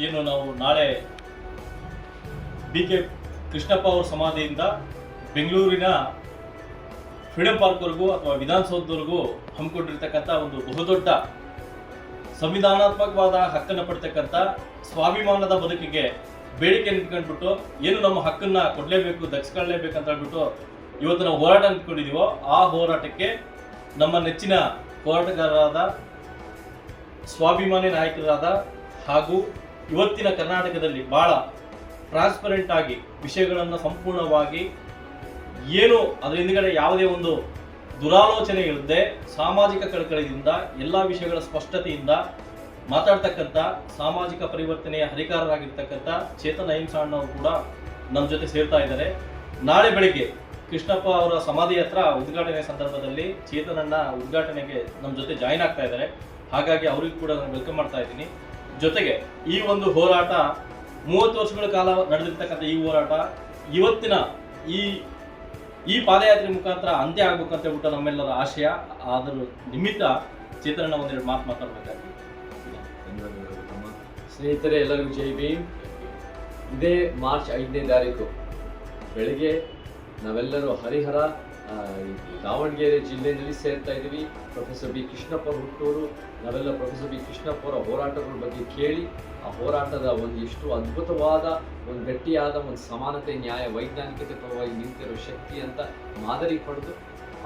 ಏನು ನಾವು ನಾಳೆ ಬಿ ಕೆ ಕೃಷ್ಣಪ್ಪ ಅವರ ಸಮಾಧಿಯಿಂದ ಬೆಂಗಳೂರಿನ ಫ್ರೀಡಂ ಪಾರ್ಕ್ವರೆಗೂ ಅಥವಾ ವಿಧಾನಸೌಧದವರೆಗೂ ಹಮ್ಮಿಕೊಂಡಿರ್ತಕ್ಕಂಥ ಒಂದು ಬಹುದೊಡ್ಡ ಸಂವಿಧಾನಾತ್ಮಕವಾದ ಹಕ್ಕನ್ನು ಪಡ್ತಕ್ಕಂಥ ಸ್ವಾಭಿಮಾನದ ಬದುಕಿಗೆ ಬೇಡಿಕೆ ನಿಂತ್ಕೊಂಡ್ಬಿಟ್ಟು ಏನು ನಮ್ಮ ಹಕ್ಕನ್ನು ಕೊಡಲೇಬೇಕು ಅಂತ ಹೇಳ್ಬಿಟ್ಟು ಇವತ್ತು ನಾವು ಹೋರಾಟ ನಿಂತ್ಕೊಂಡಿದ್ದೀವೋ ಆ ಹೋರಾಟಕ್ಕೆ ನಮ್ಮ ನೆಚ್ಚಿನ ಹೋರಾಟಗಾರರಾದ, ಸ್ವಾಭಿಮಾನಿ ನಾಯಕರಾದ ಹಾಗೂ ಇವತ್ತಿನ ಕರ್ನಾಟಕದಲ್ಲಿ ಬಹಳ ಟ್ರಾನ್ಸ್ಪರೆಂಟ್ ಆಗಿ ವಿಷಯಗಳನ್ನು ಸಂಪೂರ್ಣವಾಗಿ ಏನು ಅದರ ಹಿಂದ್ಗಡೆ ಯಾವುದೇ ಒಂದು ದುರಾಲೋಚನೆ ಇಲ್ಲದೆ ಸಾಮಾಜಿಕ ಕಳಕಳಿಯಿಂದ ಎಲ್ಲ ವಿಷಯಗಳ ಸ್ಪಷ್ಟತೆಯಿಂದ ಮಾತಾಡ್ತಕ್ಕಂಥ ಸಾಮಾಜಿಕ ಪರಿವರ್ತನೆಯ ಹರಿಕಾರರಾಗಿರ್ತಕ್ಕಂಥ ಚೇತನ ಅಹಿಂಸಾಣ್ಣವರು ಕೂಡ ನಮ್ಮ ಜೊತೆ ಸೇರ್ತಾ ಇದ್ದಾರೆ. ನಾಳೆ ಬೆಳಿಗ್ಗೆ ಕೃಷ್ಣಪ್ಪ ಅವರ ಸಮಾಧಿ ಹತ್ರ ಉದ್ಘಾಟನೆ ಸಂದರ್ಭದಲ್ಲಿ ಚೇತನನ್ನ ಉದ್ಘಾಟನೆಗೆ ನಮ್ಮ ಜೊತೆ ಜಾಯಿನ್ ಆಗ್ತಾ ಇದ್ದಾರೆ. ಹಾಗಾಗಿ ಅವರಿಗೂ ಕೂಡ ನಾನು ವೆಲ್ಕಮ್ ಮಾಡ್ತಾ ಇದ್ದೀನಿ. ಜೊತೆಗೆ ಈ ಒಂದು ಹೋರಾಟ ಮೂವತ್ತು ವರ್ಷಗಳ ಕಾಲ ನಡೆದಿರ್ತಕ್ಕಂಥ ಈ ಹೋರಾಟ, ಇವತ್ತಿನ ಈ ಈ ಪಾದಯಾತ್ರೆ ಮುಖಾಂತರ ಅಂತ್ಯ ಆಗ್ಬೇಕಂತ ಹೇಳ್ಬಿಟ್ಟು ನಮ್ಮೆಲ್ಲರ ಆಶಯ, ಅದರ ನಿಮಿತ್ತ ಚೇತನ ಒಂದೆರಡು ಮಾತು ಮಾತಾಡ್ಬೇಕಾಗಿ ಧನ್ಯವಾದಗಳು ತಮ್ಮ ಸ್ನೇಹಿತರೆ, ಎಲ್ಲರಿಗೂ ಜೈ ಭೀಮ್. ಇದೇ ಮಾರ್ಚ್ ಐದನೇ ತಾರೀಕು, ಬೆಳಗ್ಗೆ ನಾವೆಲ್ಲರೂ ಹರಿಹರ ದಾವಣಗೆರೆ ಜಿಲ್ಲೆಯಲ್ಲಿ ಸೇರ್ತಾ ಇದ್ದೀವಿ. ಪ್ರೊಫೆಸರ್ ಬಿ ಕೃಷ್ಣಪ್ಪ ಹುಟ್ಟೂರು. ನಾವೆಲ್ಲ ಪ್ರೊಫೆಸರ್ ಬಿ ಕೃಷ್ಣಪ್ಪ ಹೋರಾಟಗಳ ಬಗ್ಗೆ ಕೇಳಿ, ಆ ಹೋರಾಟದ ಒಂದಿಷ್ಟು ಅದ್ಭುತವಾದ, ಒಂದು ಗಟ್ಟಿಯಾದ, ಒಂದು ಸಮಾನತೆ, ನ್ಯಾಯ, ವೈಜ್ಞಾನಿಕತೆ ಪರವಾಗಿ ನಿಂತಿರೋ ಶಕ್ತಿ ಅಂತ ಮಾದರಿ ಪಡೆದು,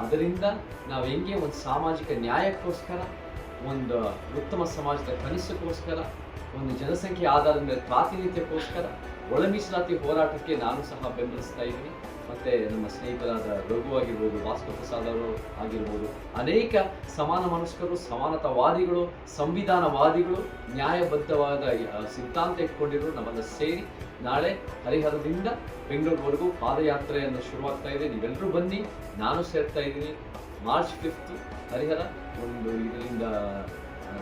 ಅದರಿಂದ ನಾವು ಹೆಂಗೆ ಒಂದು ಸಾಮಾಜಿಕ ನ್ಯಾಯಕ್ಕೋಸ್ಕರ, ಒಂದು ಉತ್ತಮ ಸಮಾಜದ ಕನಸಕ್ಕೋಸ್ಕರ ಒಂದು ಜನಸಂಖ್ಯೆ ಆಧಾರದ ಮೇಲೆ ಪ್ರಾತಿನಿಧ್ಯಕ್ಕೋಸ್ಕರ ಒಳ ಮೀಸಲಾತಿ ಹೋರಾಟಕ್ಕೆ ನಾನು ಸಹ ಬೆಂಬಲಿಸ್ತಾ ಇದ್ದೀನಿ. ಮತ್ತೆ ನಮ್ಮ ಸ್ನೇಹಿತರಾದ ರಘು ಆಗಿರ್ಬೋದು, ಭಾಸ್ಕರ್ ಪ್ರಸಾದ್ ಅವರು ಆಗಿರ್ಬೋದು, ಅನೇಕ ಸಮಾನ ಮನಸ್ಕರು, ಸಮಾನತಾವಾದಿಗಳು, ಸಂವಿಧಾನವಾದಿಗಳು ನ್ಯಾಯಬದ್ಧವಾದ ಸಿದ್ಧಾಂತ ಇಟ್ಕೊಂಡಿರೋ ನಮ್ಮನ್ನು ಸೇರಿ ನಾಳೆ ಹರಿಹರದಿಂದ ಬೆಂಗಳೂರುವರೆಗೂ ಪಾದಯಾತ್ರೆಯನ್ನು ಶುರುವಾಗ್ತಾ ಇದೆ. ನೀವೆಲ್ಲರೂ ಬನ್ನಿ, ನಾನು ಸೇರ್ತಾ ಇದ್ದೀನಿ. ಮಾರ್ಚ್ ಫಿಫ್ತ್ ಹರಿಹರ, ಒಂದು ಇದರಿಂದ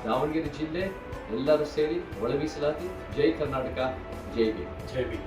ದಾವಣಗೆರೆ ಜಿಲ್ಲೆ ಎಲ್ಲರೂ ಸೇರಿ ಒಳ ಮೀಸಲಾತಿ ಜೈ ಕರ್ನಾಟಕ, ಜೈ ಬಿ ಜೈ ಭೀಮ್.